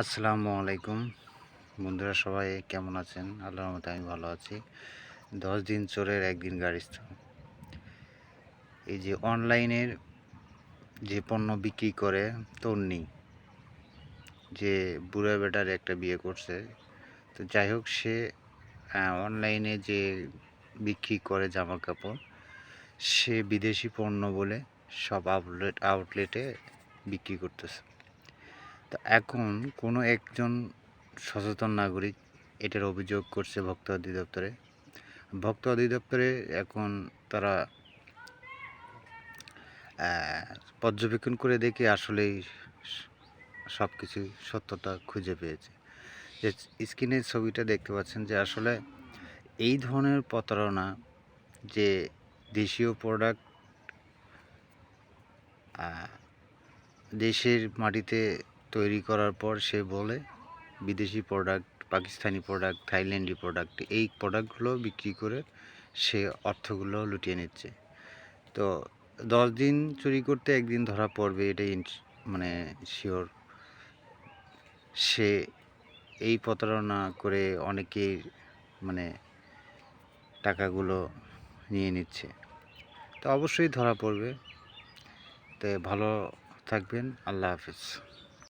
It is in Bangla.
আসসালামু আলাইকুম। বন্ধুরা সবাই কেমন আছেন? আল্লাহর মতো আমি ভালো আছি। দশ দিন চোরের একদিন গাড়ি এই যে অনলাইনের যে পণ্য বিক্রি করে তন্নি, যে বুড়া বেটার একটা বিয়ে করছে, তো যাই হোক সে অনলাইনে যে বিক্রি করে জামা কাপড় সে বিদেশি পণ্য বলে সব আউটলেট আউটলেটে বিক্রি করতেছে। তো এখন কোনো একজন সচেতন নাগরিক এটার অভিযোগ করছে ভক্ত অধিদপ্তরে। ভক্ত অধিদপ্তরে এখন তারা পর্যবেক্ষণ করে দেখে আসলেই সব কিছু সত্যতা খুঁজে পেয়েছে। যে স্ক্রিনের ছবিটা দেখতে পাচ্ছেন যে আসলে এই ধরনের প্রতারণা যে দেশীয় প্রোডাক্ট দেশের মাটিতে তৈরি করার পর সে বলে, বিদেশি প্রোডাক্ট পাকিস্তানি প্রোডাক্ট থাইল্যান্ডি প্রোডাক্ট এই প্রোডাক্টগুলো বিক্রি করে সে অর্থগুলো লুটিয়ে নিচ্ছে। তো দশ দিন চুরি করতে একদিন ধরা পড়বে, এটাই মানে শিওর সে এই প্রতারণা করে অনেকেই মানে টাকাগুলো নিয়ে নিচ্ছে। তো অবশ্যই ধরা পড়বে। তো ভালো থাকবেন, আল্লাহ হাফিজ।